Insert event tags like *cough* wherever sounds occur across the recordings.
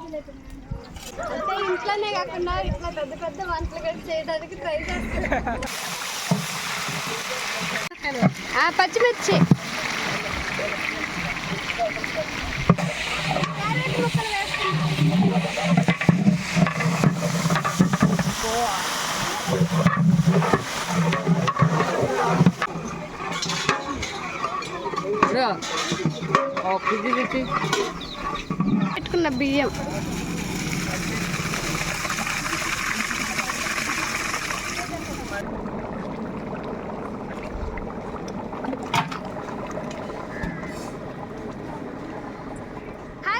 అంటే ఇంట్లోనే కాకుండా ఇట్లా పెద్ద పెద్ద వంటలు కూడా చేయడానికి ట్రై చేస్తాను. ఆ, పచ్చిమిర్చి. క్యారెట్ ముక్కలు వేస్తున్నా. బియ్యం.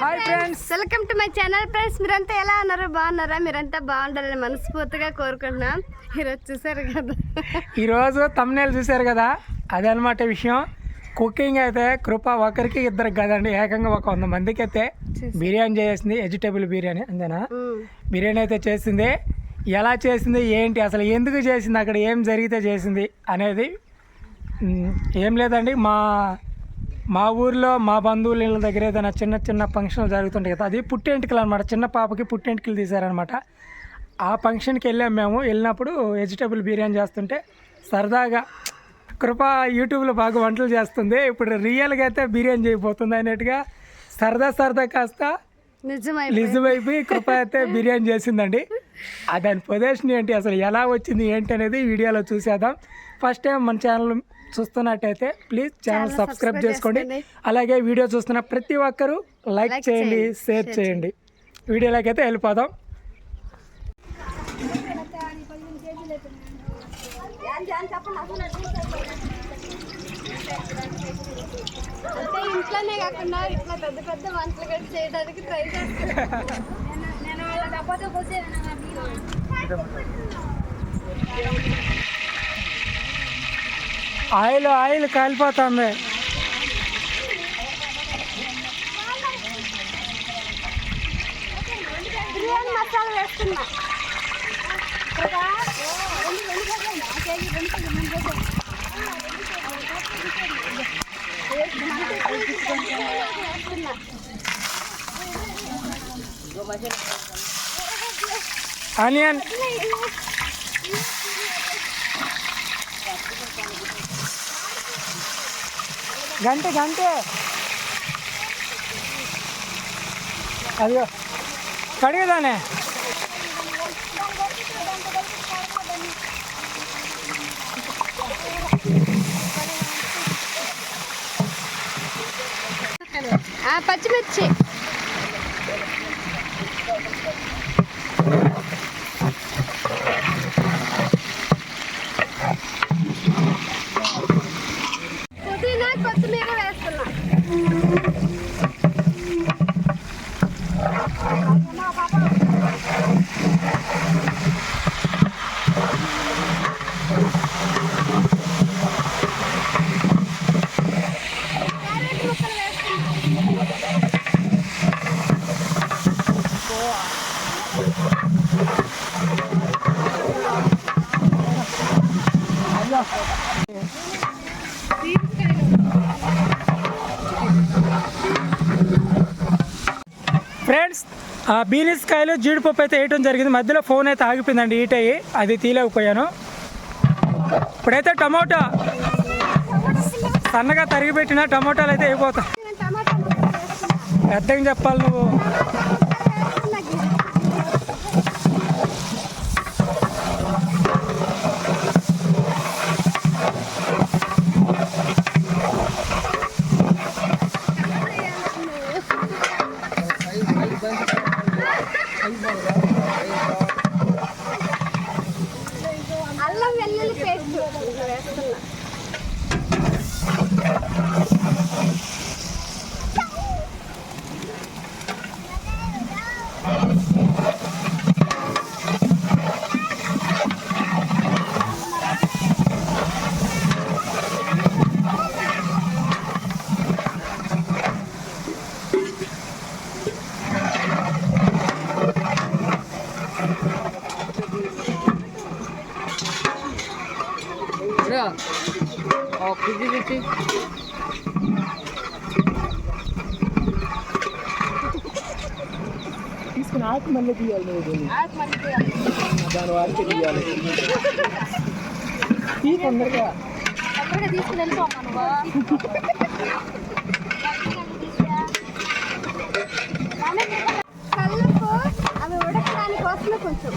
Hi friends welcome to my channel friends మీరంతా ఎలా ఉన్నారు? బాగున్నారా? మీరంతా బాగుండాలని మనస్ఫూర్తిగా కోరుకుంటున్నాం. ఈరోజు చూసారు కదా. ఈరోజు తమ్నేలు చూశారు కదా? అదనమాట విషయం. కుకింగ్ అయితే కృప ఒకరికి ఇద్దరికి కదండి. ఏకంగా ఒక వంద మందికి అయితే బిర్యానీ చేసింది వెజిటేబుల్ బిర్యానీ అంతేనా. బిర్యానీ అయితే చేసింది. ఎలా చేసింది ఏంటి అసలు ఎందుకు చేసింది అక్కడ ఏం జరిగితే చేసింది అనేది ఏం లేదండి. మా మా ఊర్లో మా బంధువుల ఇళ్ళ దగ్గర ఏదైనా చిన్న చిన్న ఫంక్షన్లు జరుగుతుంటాయి కదా అది పుట్టెంటికలు అనమాట చిన్న పాపకి పుట్టెంటికలు తీశారనమాట ఆ ఫంక్షన్కి వెళ్ళాం మేము. వెళ్ళినప్పుడు వెజిటేబుల్ బిర్యానీ చేస్తుంటే సరదాగా కృప యూట్యూబ్లో బాగా వంటలు చేస్తుంది. ఇప్పుడు రియల్గా అయితే బిర్యానీ చేయబోతుంది అన్నట్టుగా సరదా సరదా కాస్త నిజమై నిజమైపోయి కృప అయితే బిర్యానీ చేసిందండి. దాని పొజిషన్ ఏంటి అసలు ఎలా వచ్చింది ఏంటి అనేది వీడియోలో చూసేద్దాం. ఫస్ట్ టైం మన ఛానల్ చూస్తున్నట్టయితే ప్లీజ్ ఛానల్ సబ్స్క్రైబ్ చేసుకోండి. అలాగే వీడియో చూస్తున్న ప్రతి ఒక్కరూ లైక్ చేయండి షేర్ చేయండి. వీడియోలోకి అయితే వెళ్ళిపోదాం. అంటే ఇంట్లోనే కాకుండా ఇట్లా పెద్ద పెద్ద వంటలు కూడా చేయడానికి ట్రై చేస్తాను. నేను వాళ్ళ డబ్బాతో ఆయిల్ ఆయిల్ కాలిపోతుంది. బిర్యానీ మసాలా వేస్తున్నా. ఆనియన్ గంట గంటే అదిగో కడిగదానే ఆ, పచ్చిమిర్చి Thank you. ఫ్రెండ్స్ ఆ బీనీస్ కాయలు జీడిపప్పు అయితే వేయటం జరిగింది. మధ్యలో ఫోన్ అయితే ఆగిపోయిందండి. హీట్ అయ్యి అది తీలేకపోయాను. ఇప్పుడైతే టమోటా సన్నగా తరిగి పెట్టిన టమోటాలు అయితే అయిపోతాయి. పెద్దగా చెప్పాలి నువ్వు? అల్లం వెల్లుల్లి పేస్ట్. వేస్తున్నా నాకు మళ్ళీ తీయాలి. నువ్వు దాని వారికి తీయాలి తీ తొందరగా తీసుకుని వెళ్ళిపోమ్మా కళ్ళకు అవి ఉడకడానికి కోసమే కొంచెం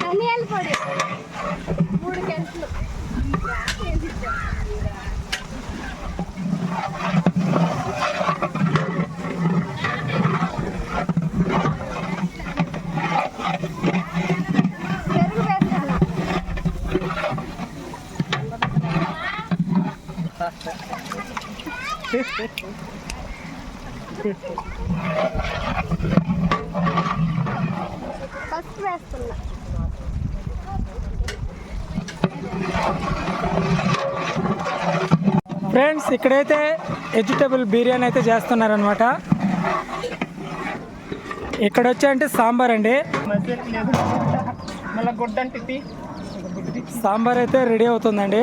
ధనియాల పొడి మూడు గంటలు పెరుగు వేస్తాను ఫస్ట్ వేస్తున్నా ఫ్రెండ్స్ ఇక్కడైతే వెజిటబుల్ బిర్యానీ అయితే చేస్తున్నారనమాట ఇక్కడ వచ్చి అంటే సాంబార్ అండి. సాంబార్ అయితే రెడీ అవుతుందండి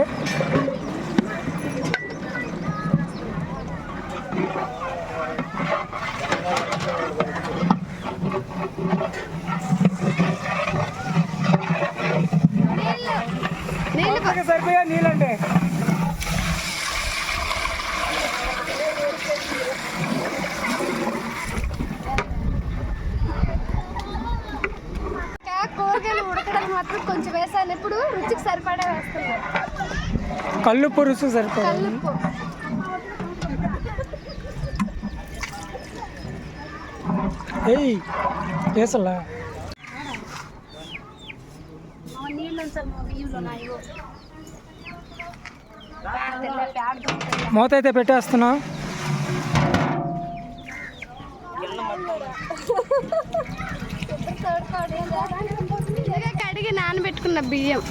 నీళ్ళు సరిపోయా నీళ్ళంటే ఇంకా కూరగాయలు కొంచెం వేసాను. ఇప్పుడు రుచికి సరిపడా వేస్తున్నాను కళ్ళు పురుసు సరిపోయి కల్లుప్పు ఏయ్ వేసలా? నీళ్ళు బియ్యంలో మూత అయితే పెట్టేస్తున్నాం. ఇదిగో నానబెట్టుకున్న బియ్యం.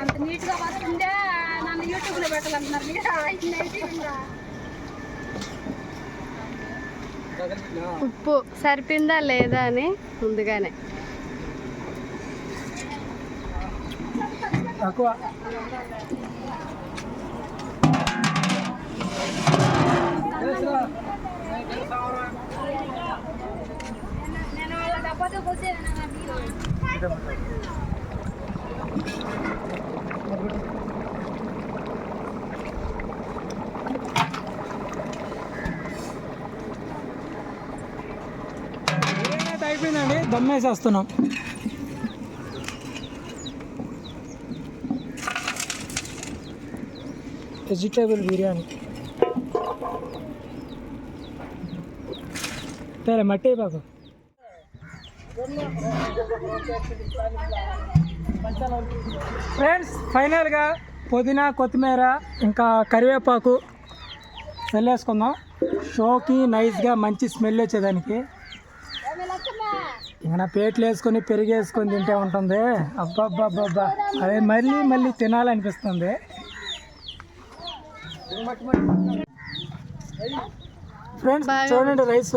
అంత నీట్గా నన్ను యూట్యూబ్లో పెట్టాలంటున్నారు ఉప్పు సరిపోయిందా లేదా అని ముందుగానే. తక్కువ అయిపోయిందండి? అయితే అయిపోయిందండి వెజిటేబుల్ బిర్యానీ సరే మట్టి బాబు. ఫ్రెండ్స్ ఫైనల్గా పుదీనా కొత్తిమీర ఇంకా కరివేపాకు చల్లేసుకుందాం. షోకి నైస్గా మంచి స్మెల్ వచ్చేదానికి. ఇంకా పేట్లు వేసుకొని పెరిగేసుకొని తింటే ఉంటుంది? అబ్బబ్బబ్బబ్బా. అదే మళ్ళీ మళ్ళీ తినాలనిపిస్తుంది. ఫ్రెండ్స్ చూడండి రైస్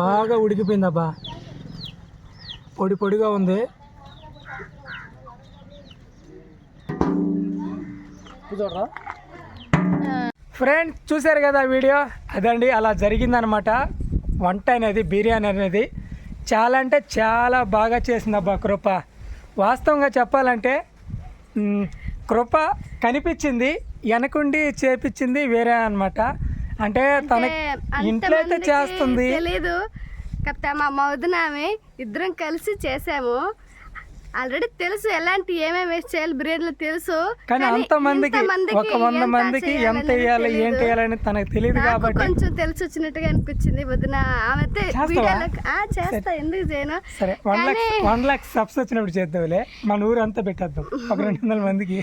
బాగా ఉడికిపోయింది అబ్బా పొడి పొడిగా ఉంది. ఫ్రెండ్స్ చూశారు కదా వీడియో? అదండి అలా జరిగిందనమాట వంట అనేది బిర్యానీ అనేది చాలా అంటే చాలా బాగా చేసింది అబ్బా కృప. వాస్తవంగా చెప్పాలంటే కృప కనిపించింది వెనకుండి చేపించింది వేరే అన్నమాట. అంటే తన ఇంట్లో అయితే చేస్తుంది. తెలీదు. మా మౌదునామి ఇద్దరం కలిసి చేసాము. ఆల్రెడీ తెలుసు ఎలాంటి ఏమేమి వేసి చేయాలి బిర్యానీలో తెలుసు కానీ అంతమందికి ఇంతమందికి ఒక వంద మందికి ఎంత వేయాలి ఏం తెలీదు. చేయాలని తనకు తెలియదు కాబట్టి కొంచెం తెలిసి వచ్చినట్టుగా అనిపించింది వదిన. ఆమె అయితే చేస్తా ఎందుకు చేయను? సరే one lakh one lakh subs వచ్చినప్పుడు చేద్దాంలే. మన ఊరు అంతా పెట్టేద్దాం. ఒక రెండు వందల మందికి.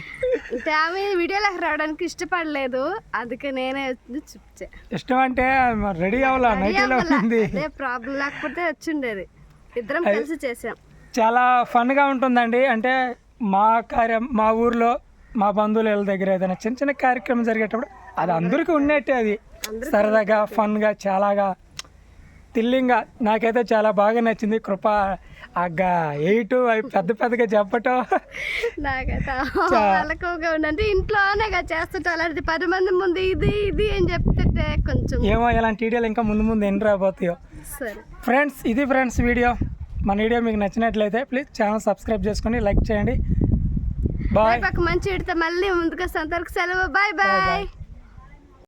అంటే ఆమె వీడియోలోకి రావడానికి ఇష్టపడలేదు. అందుకే నేనే చూపించా. ఇష్టం అంటే రెడీ అవ్వాలా? నైటీలో ఉంది? అదే ప్రాబ్లం. లేకపోతే వచ్చిండేది ఇద్దరం కలిసి చేసాం. చాలా ఫన్గా ఉంటుందండి. అంటే మా కార్యం మా ఊర్లో మా బంధువుల దగ్గర ఏదైనా చిన్న చిన్న కార్యక్రమం జరిగేటప్పుడు అది అందరికీ ఉన్నట్టే అది. సరదాగా ఫన్గా చాలాగా థ్రిల్లింగ్గా నాకైతే చాలా బాగా నచ్చింది. కృప ఆగా ఎయిట్ అవి పెద్ద పెద్దగా చెప్పటం. నాకైతే *laughs* ఉండంటే ఇంట్లోనే చేస్తుంటే అలాంటి పది మంది ముందు ఇది ఇది అని చెప్తుంటే కొంచెం ఏమో ఇలాంటి వీడియోలు ఇంకా ముందు ముందు ఎన్ని రాబోతాయో. ఫ్రెండ్స్ ఇది ఫ్రెండ్స్ వీడియో మన వీడియో మీకు నచ్చినట్లయితే ప్లీజ్ ఛానల్ సబ్స్క్రైబ్ చేసుకొని లైక్ చేయండి. బాయ్ మంచి మళ్ళీ ముందుకు అంతవరకు సెలవు. Bye bye